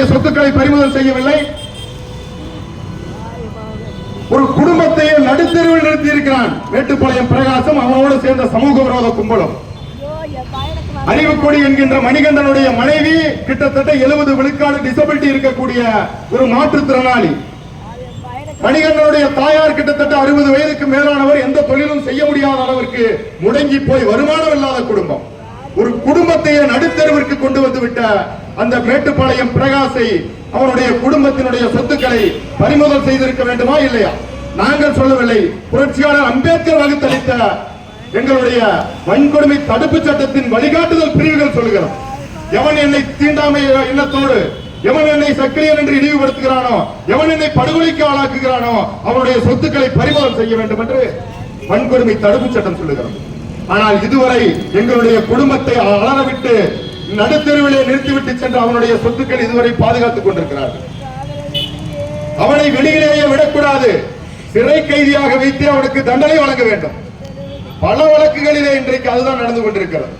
தன்னுடைய சொத்துக்களை பறிமுதல் செய்யவில்லை. ஒரு குடும்பத்தையே நடுத்தருவில் நிறுத்தி இருக்கிறான் மேட்டுப்பாளையம் பிரகாசம் அவனோடு சேர்ந்த சமூக விரோத கும்பலம். அறிவுக்கொடி என்கின்ற மணிகண்டனுடைய மனைவி கிட்டத்தட்ட எழுபது விழுக்காடு டிசபிலிட்டி இருக்கக்கூடிய ஒரு மாற்றுத்திறனாளி மணிகண்டனுடைய தாயார் கிட்டத்தட்ட அறுபது வயதுக்கு மேலானவர் எந்த தொழிலும் செய்ய முடியாத அளவிற்கு முடங்கி போய் வருமானம் இல்லாத குடும்பம். ஒரு குடும்பத்தையே நடுத்தருவிற்கு கொண்டு வந்து விட்ட அந்த மேட்டுப்பாளையம் பிரகாசை அவனுடைய குடும்பத்தினுடைய சொத்துக்களை பறிமுதல் செய்திருக்க வேண்டுமா இல்லையா? நாங்கள் சொல்லவில்லை. புரட்சியாளர் அம்பேத்கர் வகுத்தளித்த எங்களுடைய வன்கொடுமை தடுப்பு சட்டத்தின் வழிகாட்டுதல் பிரிவுகள் சொல்லுகிறோம். எவன் என்னை தீண்டாமை எண்ணத்தோடு எவன் என்னை சக்கிரியன் என்று இழிவுபடுத்துகிறானோ எவன் என்னை படுகொலைக்கு ஆளாக்குகிறானோ அவனுடைய சொத்துக்களை பறிமுதல் செய்ய வேண்டும் என்று வன்கொடுமை தடுப்பு சட்டம் சொல்லுகிறோம். ஆனால் இதுவரை எங்களுடைய குடும்பத்தை அலறவிட்டு நடுத்தருவிலே நிறுத்திவிட்டு சென்ற அவனுடைய சொத்துக்கள் இதுவரை பாதுகாத்துக் கொண்டிருக்கிறார்கள். அவனை வெளியிலேயே விடக்கூடாது. சிறை கைதியாக வைத்து அவனுக்கு தண்டனை வழங்க வேண்டும். பல வழக்குகளிலே இன்றைக்கு அதுதான் நடந்து கொண்டிருக்கிறது.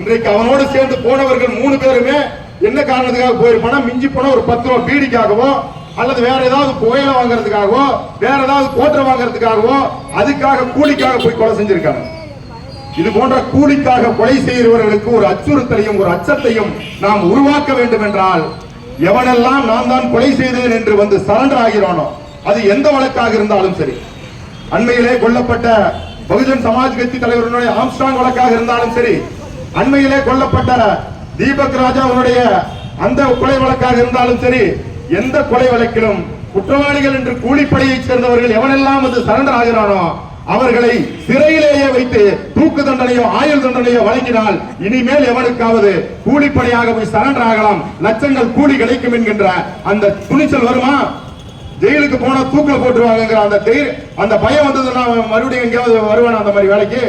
இன்றைக்கு அவனோடு சேர்ந்து போனவர்கள் மூணு பேருமே என்ன காரணத்துக்காக போயிருப்பானா? மிஞ்சி போன ஒரு பத்து ரூபா பீடிக்காகவோ அல்லது வேற ஏதாவது புகையில வாங்குறதுக்காகவோ வேற ஏதாவது கோட்டை வாங்குறதுக்காகவோ அதுக்காக கூலிக்காக போய் கொலை செஞ்சிருக்காங்க. இது போன்ற கூலிக்காக கொலை செய்கிறவர்களுக்கு ஒரு அச்சுறுத்தலையும் ஒரு அச்சத்தையும் நாம் உருவாக்க வேண்டும் என்றால் எவனெல்லாம் நான் தான் கொலை செய்தேன் என்று வந்து சரண்டர் ஆகிறானோ அது எந்த வழக்காக இருந்தாலும் சரி அண்மையிலே கொல்லப்பட்ட பகுஜன் சமாஜ் கட்சி தலைவருடைய ஆம்ஸ்டாங் வழக்காக இருந்தாலும் சரி அண்மையிலே கொல்லப்பட்ட தீபக் ராஜா அவருடைய அந்த கொலை வழக்காக இருந்தாலும் சரி எந்த கொலை வழக்கிலும் குற்றவாளிகள் என்று கூலிப்படையைச் சேர்ந்தவர்கள் எவனெல்லாம் வந்து சரண்டர் ஆகிறானோ அவர்களை சிறையிலேயே வைத்து தூக்கு தண்டனையோ ஆயுள் தண்டனையோ வழங்கினால் இனிமேல் எவனுக்காவது கூலிப்படையாக போய் சரண்டர் ஆகலாம் லட்சங்கள் கூலி கிடைக்கும் என்கின்ற அந்த துணிச்சல் வருமா? ஜெயிலுக்கு போனா தூக்கில போட்டுருவாங்கிற அந்த தைரிய- அந்த பயம் வந்ததுன்னா மறுபடியும் எங்கேயாவது வருவான் அந்த மாதிரி வேலைக்கு?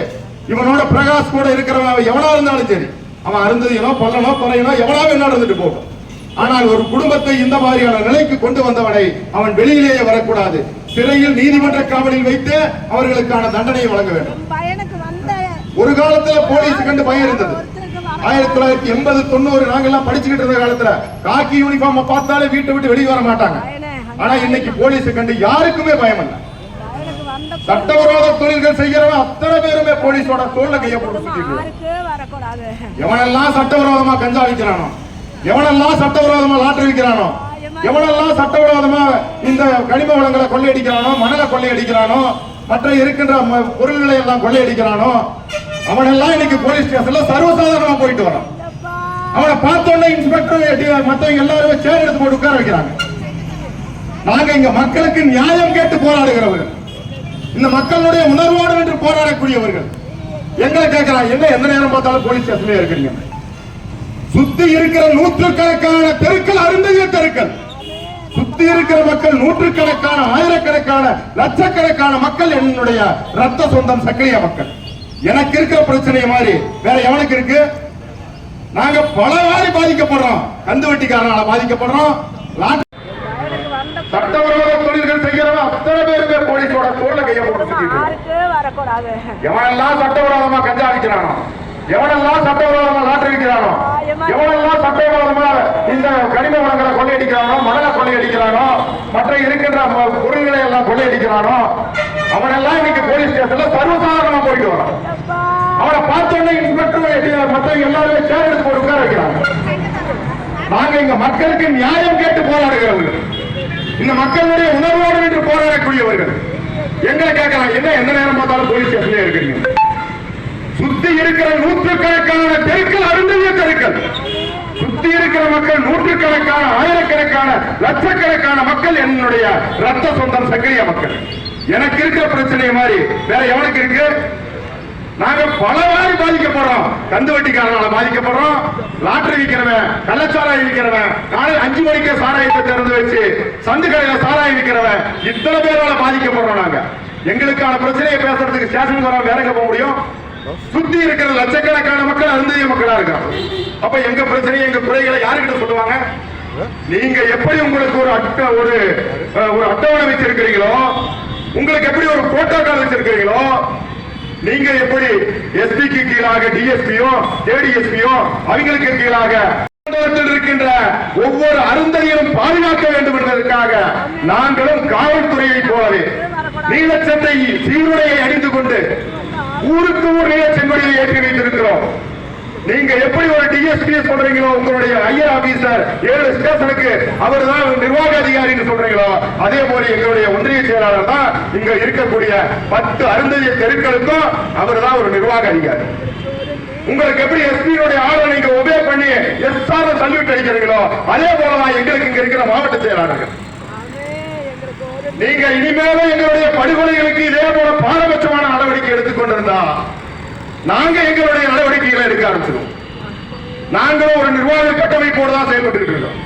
இவனோட பிரகாஷ் கூட இருக்கிறவன் எவனா இருந்தாலும் சரி அவன் அருந்ததியனோ பல்லனோ குறையனோ எவனா என்ன இருந்துட்டு போகும். ஆனால் ஒரு குடும்பத்தை இந்த மாதிரியான நிலைக்கு கொண்டு வந்தவனை அவன் வெளியிலேயே வரக்கூடாது. சிறையில் நீதிமன்ற காவலில் வைத்து அவர்களுக்கான தண்டனையை வழங்க வேண்டும். ஒரு காலத்துல போலீஸ் கண்டு பயம் இருந்தது. ஆயிரத்தி தொள்ளாயிரத்தி எண்பது தொண்ணூறு நாங்கெல்லாம் படிச்சுக்கிட்டு இருந்த காலத்துல காக்கி யூனிஃபார்ம் பார்த்தாலே வீட்டை விட்டு வெளியே வர மாட்டாங்க. ஆனா இன்னைக்கு போலீஸ் கண்டு யாருக்குமே பயம் இல்ல. சட்டவிரோத தொழில்கள் செய்யறவன் அத்தனை பேருமே போலீஸோட தோல்ல கைய போட்டு எவனெல்லாம் சட்டவிரோதமா கஞ்சா விற்கிறானோ எவனெல்லாம் சட்டவிரோதமா லாட்டரி விற்கிறானோ எவனெல்லாம் சட்டவிரோதமா இந்த கனிம வளங்களை கொள்ளையடிக்கிறானோ மணலை கொள்ளையடிக்கிறானோ மற்ற இருக்கின்ற ம- பொருள்களை எல்லாம் கொள்ளையடிக்கிறானோ அவனெல்லாம் இன்னைக்கு போலீஸ் ஸ்டேஷன்ல சர்வசாதாரணமா போயிட்டு வரான். அவனை பார்த்த உடனே இன்ஸ்பெக்டர் மத்தவங்க எல்லாரும் சேர் எடுத்து போட்டு உட்கார வைக்கிறாங்க. நாங்க இங்க மக்களுக்கு நியாயம் கேட்டு போராடுகிறவர்கள். இந்த மக்களுடைய உணர்வோடு என்று போராடக்கூடியவர்கள். எங்களை கேட்கிறான் என்ன எந்த நேரம் பார்த்தாலும் போலீஸ் ஸ்டேஷன்ல இருக்கிறீங்க? சுத்தி இருக்கிற நூற்றுக்கணக்கான தெருக்கள் அருந்ததிய தெருக்கள். சுத்தி இருக்கிற மக்கள் நூற்றுக்கணக்கான ஆயிரக்கணக்கான லட்சக்கணக்கான மக்கள் என்னுடைய ரத்த சொந்தம் சக்கிலிய மக்கள். எனக்கு இருக்கிற பிரச்சனை மாதிரி வேற எவனுக்கு இருக்கு? நாங்க பல வாரி பாதிக்கப்படுறோம். கந்து வட்டிக்காரனால பாதிக்கப்படுறோம். சட்டவிரோத தொழில்கள் செய்கிறவன் அத்தனை பேருமே போலீஸோட தோல்ல கைய போட்டு எவனெல்லாம் சட்டவிரோதமா கஞ்சா விற்கிறானோ எவனெல்லாம் சட்டவிரோதமா லாட்டரி விற்கிறானோ எவனெல்லாம் சட்டவிரோதமா இந்த கனிம வளங்களை கொள்ளையடிக்கிறானோ மணலை கொள்ளையடிக்கிறானோ மற்ற இருக்கின்ற பொருள்களை எல்லாம் கொள்ளையடிக்கிறானோ அவனெல்லாம் இன்னைக்கு போலீஸ் ஸ்டேஷன்ல சர்வசாதாரணமா போயிட்டு வரான். அவனை பார்த்த உடனே இன்ஸ்பெக்டர் மற்றவங்க எல்லாருமே சேர் எடுத்து போட்டு உட்கார வைக்கிறாங்க. நாங்க இங்க மக்களுக்கு நியாயம் கேட்டு போராடுகிறவர்கள். இந்த மக்களுடைய உணர்வோடு நின்று போராடக்கூடியவர்கள். எங்களை கேட்கலாம் என்ன எந்த நேரம் பார்த்தாலும் போலீஸ் ஸ்டேஷன்ல இருக்கிறீங்க. சுத்தி இருக்கிற நூற்றுக்கணக்கான தெருக்கள் அருந்தவிய தெருக்கள். சுத்தி இருக்கிற மக்கள் நூற்றுக்கணக்கான ஆயிரக்கணக்கான லட்சக்கணக்கான மக்கள் என்னுடைய ரத்த சொந்தம் சக்கரிய மக்கள். எனக்கு இருக்கிற பிரச்சனை மாதிரி வேற எவனுக்கு இருக்கு? நாங்க பல வாரி பாதிக்கப்படுறோம். கந்து வட்டிக்காரனால பாதிக்கப்படுறோம். லாட்டரி விற்கிறவன் கள்ளச்சாராயம் விற்கிறவன் காலையில் அஞ்சு மணிக்கு சாராயத்தை திறந்து வச்சு சந்து கடையில சாராயம் விற்கிறவன் இத்தனை பேரால பாதிக்கப்படுறோம் நாங்க. எங்களுக்கான பிரச்சனையை பேசுறதுக்கு ஸ்டேஷனுக்கு வர வேற போக முடியும்? சுத்தி இருக்கிற லட்சக்கணக்கான மக்கள் அருந்ததிய மக்களா இருக்காங்க. அப்ப எங்க பிரச்சனையை எங்க குறைகளை யாருக்கிட்ட சொல்லுவாங்க? நீங்க எப்படி உங்களுக்கு ஒரு அட்ட ஒரு ஒரு அட்டவணை வச்சிருக்கிறீங்களோ உங்களுக்கு எப்படி ஒரு புரோட்டோகால் வச்சிருக்கிறீங்களோ நீங்க எப்படி எஸ்பிக்கு கீழாக டிஎஸ்பியோ ஏடிஎஸ்பியோ அவங்களுக்கு கீழாக இருக்கின்ற ஒவ்வொரு அருந்ததியும் பாதுகாக்க வேண்டும் என்பதற்காக நாங்களும் காவல்துறையை போலவே நீலச்சட்டை சீருடையை அணிந்து கொண்டு ஊருக்கு ஊர் நீல செங்கொடியை ஏற்றி வைத்திருக்கிறோம். நீங்க எப்படி ஒரு டிஎஸ்பி சொல்றீங்களோ உங்களுடைய ஐயர் ஆபீசர் ஏழு ஸ்டேஷனுக்கு அவர் தான் நிர்வாக அதிகாரின்னு சொல்றீங்களோ அதே போல எங்களுடைய ஒன்றிய செயலாளர் தான் இங்க இருக்கக்கூடிய பத்து அருந்ததிய தெருக்களுக்கும் அவர் தான் ஒரு நிர்வாக அதிகாரி உங்களுக்கு எப்படி எஸ்பியுடைய ஆர்டர் நீங்க ஒபே பண்ணி எஸ்ஆர் சல்யூட் அடிக்கிறீங்களோ அதே போலதான் எங்களுக்கு இங்க இருக்கிற மாவட்ட செயலாளர்கள். நீங்க இனிமேலும் எங்களுடைய படுகொலைகளுக்கு இதே போல பாரபட்சமான நடவடிக்கை எடுத்துக்கொண்டிருந்தா நாங்க எங்களுடைய நடவடிக்கைகளை எடுக்க ஆரம்பிச்சிடுவோம் நாங்களும் ஒரு நிர்வாக கட்டமைப்போடு தான் செயல்பட்டு இருக்கிறோம்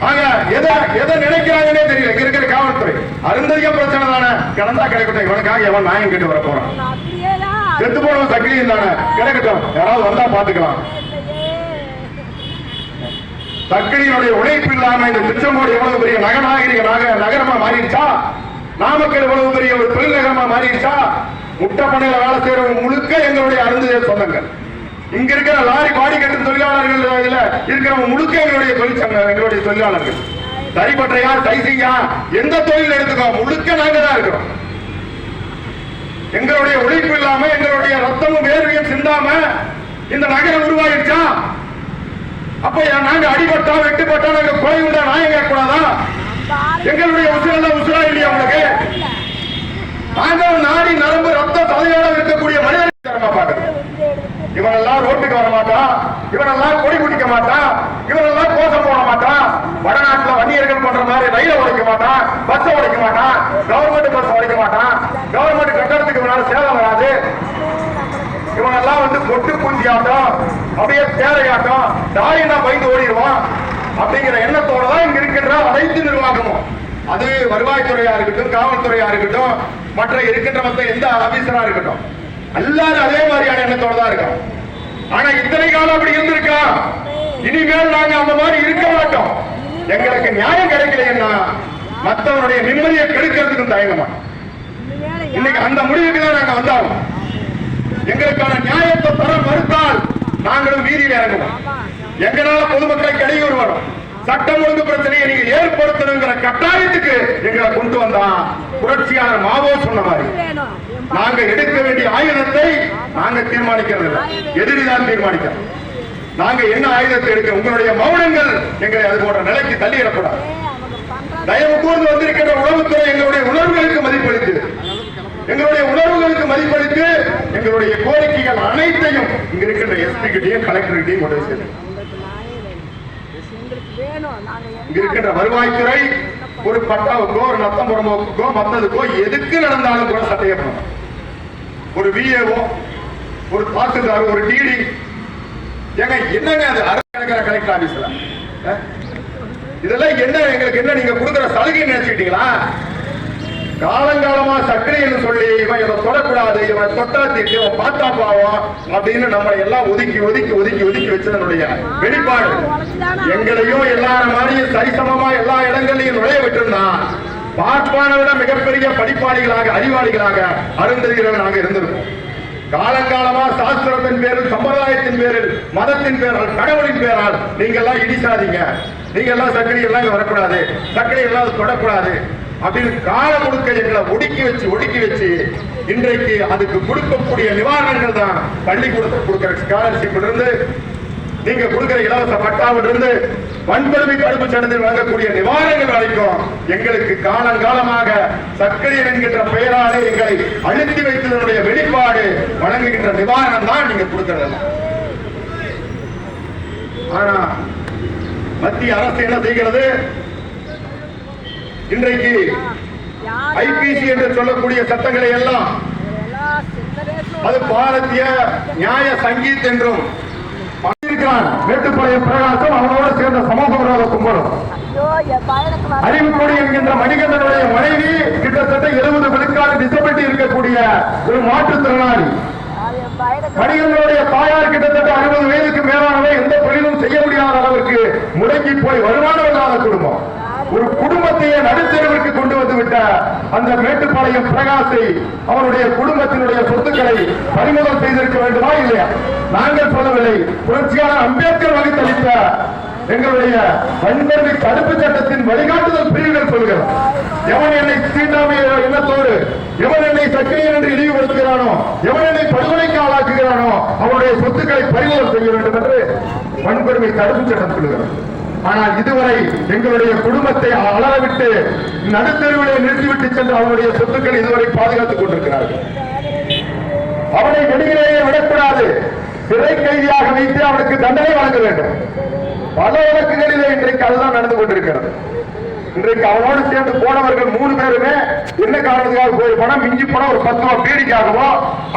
ஆக எதை எதை நினைக்கிறாங்கன்னே தெரியல. இங்க இருக்கிற காவல்துறை. அருந்ததிக பிரச்சனை தானே. கிடந்தா கிடைக்கட்டும். இவனுக்காக எவன் நியாயம் கேட்டு வர போறான்? செத்து போனவன் சக்கிலியும் தானே. கிடைக்கட்டும். யாராவது வந்தா பாத்துக்கலாம் தக்கடியினுடைய உழைப்பு இல்லாம இந்த திருச்செங்கோடு எவ்வளவு பெரிய நகநாகரிக நகரமா மாறிடுச்சா? நாமக்கல் எவ்வளவு பெரிய ஒரு தொழில் நகரமா மாறிடுச்சா? முட்டை பண்ணையில வேலை செய்யறவங்க முழுக்க எங்களுடைய அருந்து சொந்தங்க. இங்க இருக்கிற லாரி பாடி கட்டும் தொழிலாளர்கள் இதுல இருக்கிறவங்க முழுக்க எங்களுடைய தொழிற்சங்க எங்களுடைய தொழிலாளர்கள். தரிப்பற்றையா டைசிங்கா எந்த தொழில் எடுத்துக்கோ முழுக்க நாங்க தான் இருக்கிறோம். எங்களுடைய உழைப்பு இல்லாம எங்களுடைய ரத்தமும் வேர்வையும் சிந்தாம இந்த நகரம் உருவாயிடுச்சா அப்ப ஏன் நாங்க அடிபட்டா வெட்டுப்பட்டா நாங்க கொலை உண்டா? நியாயம் கேட்கக்கூடாதா? எங்களுடைய உசுரெல்லாம் உசுரா இல்லையா உங்களுக்கு? நாங்கள் நாடி நரம்பு ரத்த தலையோட இருக்கக்கூடிய மனிதர்கள் தரமா பாக்குறது இவனெல்லாம் ரோட்டுக்கு வர மாட்டான் இவனெல்லாம் கொடி குடிக்க மாட்டான் இவனெல்லாம் கோஷம் போட மாட்டான் வடநாட்டுல வன்னியர்கள் பண்ற மாதிரி ரயில உடைக்க மாட்டான் பஸ் உடைக்க மாட்டான் கவர்மெண்ட் பஸ் உடைக்க மாட்டான் கவர்மெண்ட் கட்டடத்துக்கு இவனால சேதம் வராது. இவனெல்லாம் வந்து பொட்டு பூஞ்சி ஆட்டம் அப்படியே தேரையாட்டம் தாயினா பயந்து ஓடிடுவான். அப்படிங்கிற எண்ணத்தோட தான் இங்க இருக்கின்ற அனைத்து நிர்வாகமும். அது வருவாய்த்துறையா இருக்கட்டும் காவல்துறையா இருக்கட்டும் மற்ற இருக்கின்ற மற்ற எந்த ஆபீசரா இருக்கட்டும். எல்லாரும் அதே மாதிரியான எண்ணத்தோட தான் இருக்கோம் ஆனா இத்தனை காலம் அப்படி இருந்திருக்கா? இனிமேல் நாங்க அந்த மாதிரி இருக்க மாட்டோம். எங்களுக்கு நியாயம் கிடைக்கலைன்னா மத்தவனுடைய நிம்மதியை கெடுக்கிறதுக்கும் தயங்க மாட்டோம் இனிமேல இன்னைக்கு அந்த முடிவுக்கு தான் நாங்க வந்தாலும் எங்களுக்கான நியாயத்தை தர மறுத்தால் நாங்களும் வீதியில் இறங்குவோம். எங்களால பொதுமக்களை இடையூறு வரும் சட்டம் ஒழுங்கு பிரச்சனையை நீங்க ஏற்படுத்தணுங்கிற கட்டாயத்துக்கு எங்களை கொண்டு வந்தா புரட்சியாளர் மாவோ சொன்ன மாதிரி. நாங்க எடுக்க வேண்டிய ஆயுதத்தை நாங்க தீர்மானிக்கிறது இல்லை. எதிரிதான் தீர்மானிக்கிறோம் நாங்க என்ன ஆயுதத்தை எடுக்க உங்களுடைய மௌனங்கள் எங்களை அது போன்ற நிலைக்கு தள்ளிடக்கூடாது தயவு கூர்ந்து வந்திருக்கின்ற உளவுத்துறை எங்களுடைய உணர்வுகளுக்கு மதிப்பளித்து எங்களுடைய உணர்வுகளுக்கு மதிப்பளித்து எங்களுடைய கோரிக்கைகள் அனைத்தையும் இங்க இருக்கின்ற எஸ்பி கிட்டையும் கலெக்டர் கிட்டையும் கொண்டு போய் இருக்கின்ற வருவாய்த்துறை ஒரு பட்டாவுக்கோ ஒரு நத்தம்புறமோக்கோ மத்ததுக்கோ எதுக்கு நடந்தாலும் கூட சட்டையப்படும் ஒரு விஏஓ ஒரு தாசில்தார் ஒரு டிடி ஏங்க என்னங்க அது? அரசு கலெக்டர் ஆபீஸ்ல இதெல்லாம் என்ன எங்களுக்கு என்ன நீங்க கொடுக்குற சலுகை நினைச்சுக்கிட்டீங்களா? காலங்காலமா சர்க்கரைன்னு சொல்லி இவன் இவன் தொடக்கூடாது இவன் தொட்டா திட்டு இவன் பார்த்தா பாவம் அப்படின்னு நம்மளை எல்லாம் ஒதுக்கி ஒதுக்கி ஒதுக்கி ஒதுக்கி வச்சதனுடைய வெளிப்பாடு. எங்களையும் எல்லாரும் மாதிரியும் சரிசமமா எல்லா இடங்களையும் நுழைய விட்டிருந்தான் பார்ப்பானை விட மிகப்பெரிய படிப்பாளிகளாக அறிவாளிகளாக அருந்ததிகள் நாங்க இருந்திருக்கோம் காலங்காலமா சாஸ்திரத்தின் பேரில் சம்பிரதாயத்தின் பேரில் மதத்தின் பேரால் கடவுளின் பேரால் நீங்க எல்லாம் இடிசாதீங்க நீங்க எல்லாம் சக்கரை எல்லாம் வரக்கூடாது. சக்கரை எல்லாம் தொடக்கூடாது. அப்படின்னு காலம் கொடுக்க எங்களை ஒடுக்கி வச்சு ஒடுக்கி வச்சு இன்றைக்கு அதுக்கு கொடுக்கக்கூடிய நிவாரணங்கள் தான் பள்ளிக்கூடத்தில் கொடுக்கிற ஸ்காலர்ஷிப் இருந்து நீங்க கொடுக்கிற இலவச பட்டாவில் இருந்து வன்கொடுமை தடுப்பு சட்டத்தில் வழங்கக்கூடிய நிவாரணங்கள் வரைக்கும் எங்களுக்கு காலங்காலமாக சர்க்கரை என்கின்ற பெயராலே எங்களை அழுத்தி வைத்ததனுடைய வெளிப்பாடு வழங்குகின்ற நிவாரணம் தான் நீங்க கொடுக்கிறது ஆனா மத்திய அரசு என்ன செய்கிறது? இன்றைக்கு ஐபிசி என்று சொல்லக்கூடிய சட்டங்களை எல்லாம் அது பாரதிய நியாய சங்கீத் என்றும் இருக்கிறான் மேட்டுப்பாளையம் பிரகாசம் அவனோடு சேர்ந்த சமூக விரோத கும்பலும் அறிவுக்கொடி என்கின்ற மணிகண்டனுடைய மனைவி கிட்டத்தட்ட எழுபது விழுக்காடு டிசபிலிட்டி இருக்கக்கூடிய ஒரு மாற்றுத்திறனாளி மணிகண்டனுடைய தாயார் கிட்டத்தட்ட அறுபது வயதுக்கு மேலானவை எந்த தொழிலும் செய்ய முடியாத அளவிற்கு முடங்கி போய் வருமானம் இல்லாத குடும்பம். ஒரு குடும்பத்தையே நடுத்தெருவிற்கு கொண்டு வந்து விட்ட அந்த மேட்டுப்பாளையம் பிரகாசை அவருடைய குடும்பத்தினுடைய சொத்துக்களை பறிமுதல் செய்திருக்க வேண்டுமா இல்லையா? நாங்கள் சொல்லவில்லை. புரட்சியான அம்பேத்கர் வகித்தளித்த எங்களுடைய வன்கொடுமை தடுப்பு சட்டத்தின் வழிகாட்டுதல் பிரிவுகள் சொல்கிறது எவன் என்னை தீண்டாமை எண்ணத்தோடு எவன் என்னை சக்கிரியன் என்று இழிவுபடுத்துகிறானோ எவன் என்னை படுகொலைக்கு ஆளாக்குகிறானோ அவருடைய சொத்துக்களை பறிமுதல் செய்ய வேண்டும் என்று வன்கொடுமை தடுப்பு சட்டம் சொல்கிறது ஆனால் இதுவரை எங்களுடைய குடும்பத்தை அளவிட்டு நடுத்தருவிலே நிறுத்திவிட்டு சென்று அவருடைய சொத்துக்கள் இதுவரை பாதுகாத்துக் கொண்டிருக்கிறார்கள். அவனை வெளியிலேயே விடக்கூடாது. சிறை கைதியாக வைத்து அவனுக்கு தண்டனை வழங்க வேண்டும். பல வழக்குகளிலே இன்றைக்கு அதுதான் நடந்து கொண்டிருக்கிறது. இன்றைக்கு அவனோடு சேர்ந்து போனவர்கள் மூணு பேருமே என்ன காரணத்துக்காக போய் பணம் மிஞ்சி போன ஒரு பத்து ரூபாய் பீடிக்காகவோ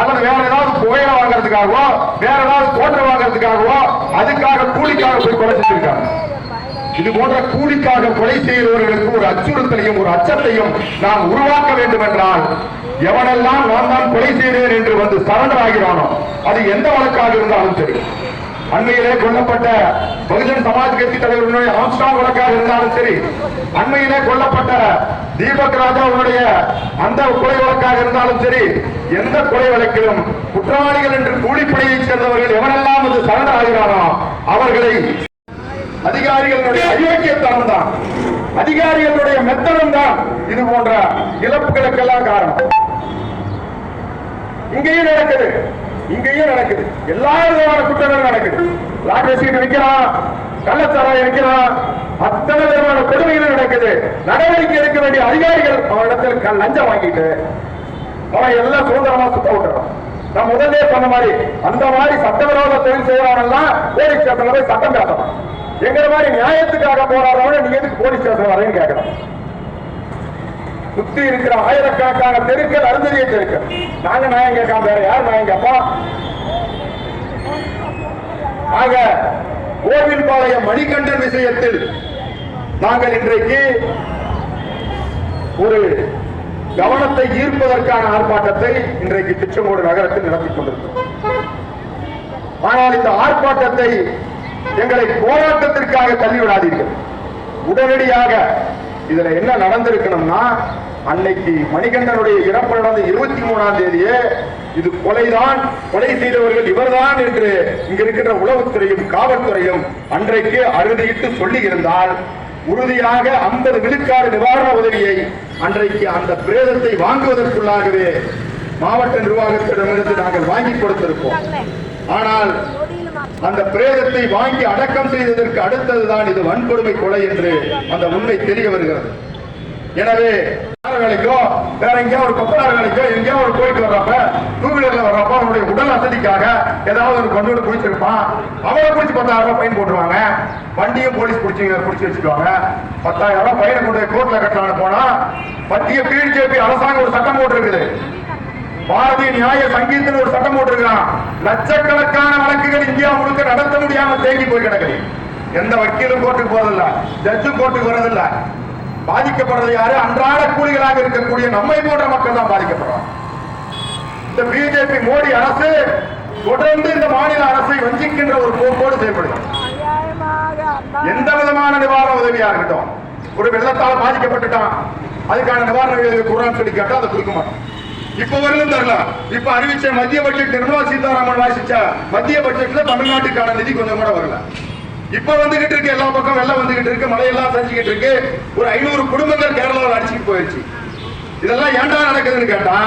அல்லது வேற ஏதாவது புகையில வாங்குறதுக்காகவோ வேற ஏதாவது தோட்டம் வாங்குறதுக்காகவோ அதுக்காக கூலிக்காக போய் கொலை செஞ்சிருக்காங்க. இது போன்ற கூலிக்காக கொலை செய்கிறவர்களுக்கு ஒரு அச்சுறுத்தலையும் ஒரு அச்சத்தையும் நாம் உருவாக்க வேண்டும் என்றால் எவனெல்லாம் நான் தான் கொலை செய்தேன் என்று வந்து சரண்டர் ஆகிறானோ அது எந்த வழக்காக இருந்தாலும் சரி. அண்மையிலே கொல்லப்பட்ட பகுஜன் சமாஜ் கட்சி தலைவர்களுடைய ஆம்ஸ்டாங் வழக்காக இருந்தாலும் சரி அண்மையிலே கொல்லப்பட்ட தீபக் ராஜா அவருடைய அந்த கொலை வழக்காக இருந்தாலும் சரி எந்த கொலை வழக்கிலும் குற்றவாளிகள் என்று கூலிப்படையைச் சேர்ந்தவர்கள் எவனெல்லாம் வந்து சரண்டர் ஆகிறானோ அவர்களை அதிகாரிகளுடைய அயோக்கியத்தனம் தான். அதிகாரிகளுடைய மெத்தனம் தான் இது போன்ற இழப்புகளுக்கெல்லாம் காரணம். இங்கேயும் நடக்குது. இங்கேயும் நடக்குது. எல்லா விதமான குற்றங்களும் நடக்குது. லாட்டரி சீட்டு விற்கிறான் கள்ளச்சாராயம் விற்கிறான் அத்தனை விதமான கொடுமைகளும் நடக்குது. நடவடிக்கை எடுக்க வேண்டிய அதிகாரிகள் அவனிடத்தில் லஞ்சம் வாங்கிட்டு அவன் எல்லாம் சுதந்திரமா சுத்த விட்டுறான். நான் முதல்ல சொன்ன மாதிரி அந்த மாதிரி சட்டவிரோத தொழில் செய்யறவனெல்லாம் போலீஸ் ஸ்டேஷன்ல போய் சட்டம் பேசணும். எங்கிற மாதிரி நியாயத்துக்காக போராடுறவன நீ எதுக்கு போலீஸ் ஸ்டேஷன் வரேன்னு கேட்கணும் சுத்தி இருக்கிற ஆயிரக்கணக்கான தெருக்கள் அருந்ததிய தெருக்கள். நாங்க நியாயம் கேட்காம வேற யார் நியாயம் கேட்பா? ஆக கோவில்பாளையம் மணிகண்டன் விஷயத்தில் நாங்கள் இன்றைக்கு ஒரு கவனத்தை ஈர்ப்பதற்கான ஆர்ப்பாட்டத்தை இன்றைக்கு திருச்செங்கோடு நகரத்தில் நடத்தி கொண்டிருக்கிறோம். ஆனால் இந்த ஆர்ப்பாட்டத்தை எங்களை போராட்டத்திற்காக தள்ளிவிடாதீர்கள். உடனடியாக இதுல என்ன நடந்திருக்கணும்னா அன்னைக்கு மணிகண்டனுடைய இறப்பு நடந்த இருபத்தி மூணாம் தேதியே இது கொலைதான் கொலை செய்தவர்கள் இவர்தான் என்று இங்க இருக்கின்ற உளவுத்துறையும் காவல்துறையும் அன்றைக்கு அறுதியிட்டு சொல்லி இருந்தால் உறுதியாக ஐம்பது விழுக்காடு நிவாரண உதவியை அன்றைக்கு அந்த பிரேதத்தை வாங்குவதற்குள்ளாகவே மாவட்ட நிர்வாகத்திடமிருந்து நாங்கள் வாங்கி கொடுத்திருப்போம். ஆனால் அந்த பிரேதத்தை வாங்கி அடக்கம் செய்ததற்கு அடுத்ததுதான் இது வன்கொடுமை கொலை என்று அந்த உண்மை தெரிய வருகிறது. எனவே வேலைக்கோ வேற எங்கேயோ ஒரு கொத்தனார் வேலைக்கோ எங்கேயோ ஒரு போயிட்டு வர்றப்ப டூ வீலர்ல வர்றப்ப அவனுடைய உடல் வசதிக்காக ஏதாவது ஒரு கொண்டு குடிச்சிருப்பான். அவனை பிடிச்சி பத்தாயிரம் ரூபாய் ஃபைன் போட்டுருவாங்க. வண்டியும் போலீஸ் பிடிச்சி பிடிச்சி வச்சுக்குவாங்க. பத்தாயிரம் ரூபாய் பையனை கொண்டு கோர்ட்ல கட்டலான்னு போனா மத்திய பிஜேபி அரசாங்கம் ஒரு சட்டம் போட்டிருக்குது. பாரதிய நியாய சங்கீதத்தில் ஒரு சட்டம் போட்டிருக்கிறான். லட்சக்கணக்கான வழக்குகள் இந்தியா முழுக்க நடத்த முடியாம தேங்கி போய் கிடக்குது. எந்த வக்கீலும் கோர்ட்டுக்கு போறதில்ல. ஜட்ஜும் கோர்ட்டுக்கு வரதில்ல பாதிக்கப்படுறது யாரு? அன்றாட கூலிகளாக இருக்கக்கூடிய நம்மை போன்ற மக்கள் தான் பாதிக்கப்படுறோம். இந்த பிஜேபி மோடி அரசு தொடர்ந்து இந்த மாநில அரசை வஞ்சிக்கின்ற ஒரு போக்கோடு செயல்படுது. எந்த விதமான நிவாரண உதவியா இருக்கட்டும். ஒரு வெள்ளத்தால் பாதிக்கப்பட்டுட்டான். அதுக்கான நிவாரண உதவி குரான் சொல்லி கேட்டா அதை கொடுக்க மாட்டோம் இப்ப வரலும் தரலாம் இப்ப அறிவிச்ச மத்திய பட்ஜெட் நிர்மலா சீதாராமன் வாசிச்ச மத்திய பட்ஜெட்ல தமிழ்நாட்டுக்கான நிதி கொஞ்சம் கூட வரல. இப்ப வந்துகிட்டு இருக்கு எல்லா பக்கம் வெள்ளம் வந்துகிட்டு இருக்கு மழையெல்லாம் செஞ்சுக்கிட்டு இருக்கு. ஒரு ஐநூறு குடும்பங்கள் கேரளாவில் அடிச்சுட்டு போயிருச்சு இதெல்லாம் ஏன்டா நடக்குதுன்னு கேட்டா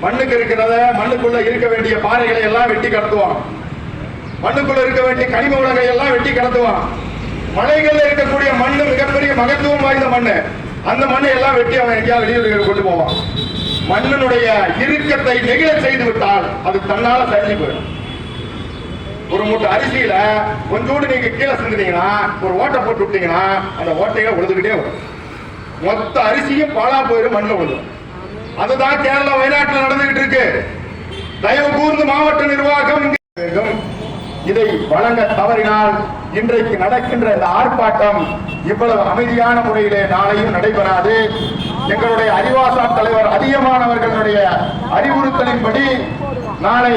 மண்ணுக்கு இருக்கிறத மண்ணுக்குள்ள இருக்க வேண்டிய பாறைகளை எல்லாம் வெட்டி கடத்துவான். மண்ணுக்குள்ள இருக்க வேண்டிய கனிம உலகை எல்லாம் வெட்டி கடத்துவான். மலைகள்ல இருக்கக்கூடிய மண்ணு மிகப்பெரிய மகத்துவம் வாய்ந்த மண்ணு. அந்த மண்ணை எல்லாம் வெட்டி அவன் எங்கேயாவது வெளியூர்களுக்கு கொண்டு போவான். மண்ணினுடைய இறுக்கத்தை நெகிழ செய்து விட்டால் அது தன்னால சரிஞ்சு போயிடும். ஒரு மூட்டை அரிசியில கொஞ்சோடு நீங்க கீழே செஞ்சுட்டீங்கன்னா ஒரு ஓட்டை போட்டு விட்டீங்கன்னா அந்த ஓட்டையில உழுதுகிட்டே வரும். மொத்த அரிசியும் பாலா போயிடும் மண்ணில் விழுதும் அதுதான் கேரளா வயநாட்டில் நடந்துகிட்டு இருக்கு. தயவு கூர்ந்து மாவட்ட நிர்வாகம் இதை வழங்க தவறினால் இன்றைக்கு நடக்கின்ற இந்த ஆர்ப்பாட்டம் இவ்வளவு அமைதியான முறையிலே நாளையும் நடைபெறாது. எங்களுடைய அறிவாசார் தலைவர் அதிகமானவர்களுடைய அறிவுறுத்தலின்படி நாளை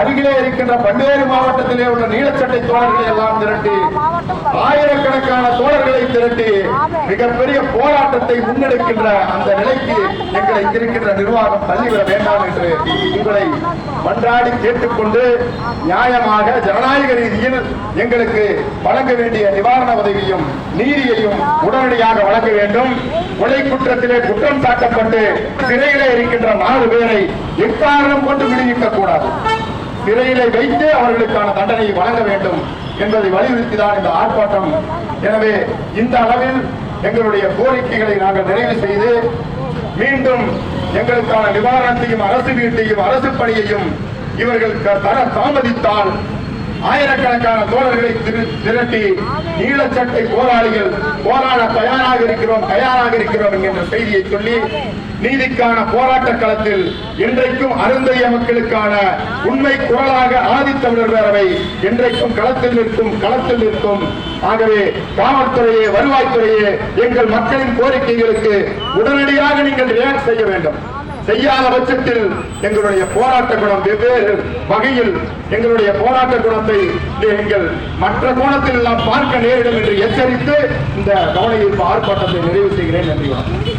அருகிலே இருக்கின்ற பல்வேறு மாவட்டத்திலே உள்ள நீலச்சட்டை தோழர்களை எல்லாம் திரட்டி ஆயிரக்கணக்கான தோழர்களை திரட்டி மிகப்பெரிய போராட்டத்தை முன்னெடுக்கின்ற அந்த நிலைக்கு எங்களை இருக்கின்ற நிர்வாகம் தள்ளிவிட வேண்டாம் என்று உங்களை மன்றாடி கேட்டுக்கொண்டு நியாயமாக ஜனநாயக ரீதியில் எங்களுக்கு வழங்க வேண்டிய நிவாரண உதவியும் நீதியையும் உடனடியாக வழங்க வேண்டும். கொலை குற்றத்திலே குற்றம் சாட்டப்பட்டு சிறையிலே இருக்கின்ற நாலு பேரை எக்காரணம் கொண்டு விடுவிக்க கூடாது சிறையிலே வைத்து அவர்களுக்கான தண்டனை வழங்க வேண்டும் என்பதை வலியுறுத்தி தான் இந்த ஆர்ப்பாட்டம். எனவே இந்த அளவில் எங்களுடைய கோரிக்கைகளை நாங்கள் நிறைவு செய்து மீண்டும் எங்களுக்கான நிவாரணத்தையும் அரசு வீட்டையும் அரசு பணியையும் இவர்கள் தர தாமதித்தால் ஆயிரக்கணக்கான தோழர்களை திரு- திரட்டி நீலச்சட்டை போராளிகள் போராட தயாராக இருக்கிறோம் தயாராக இருக்கிறோம் என்கின்ற செய்தியை சொல்லி நீதிக்கான போராட்ட களத்தில் இன்றைக்கும் அருந்தைய மக்களுக்கான உண்மை குரலாக ஆதித்தமிழர் பேரவை இன்றைக்கும் களத்தில் நிற்கும் களத்தில் நிற்கும். ஆகவே காவல்துறையே வருவாய்த்துறையே எங்கள் மக்களின் கோரிக்கைகளுக்கு உடனடியாக நீங்கள் ரியாக்ட் செய்ய வேண்டும். செய்யாத பட்சத்தில் எங்களுடைய போராட்ட குணம் வெவ்வேறு வகையில் எங்களுடைய போராட்ட குணத்தை நீங்கள் மற்ற கோணத்தில் எல்லாம் பார்க்க நேரிடும் என்று எச்சரித்து இந்த கவன ஈர்ப்பு ஆர்ப்பாட்டத்தை நிறைவு செய்கிறேன். நன்றி. வணக்கம்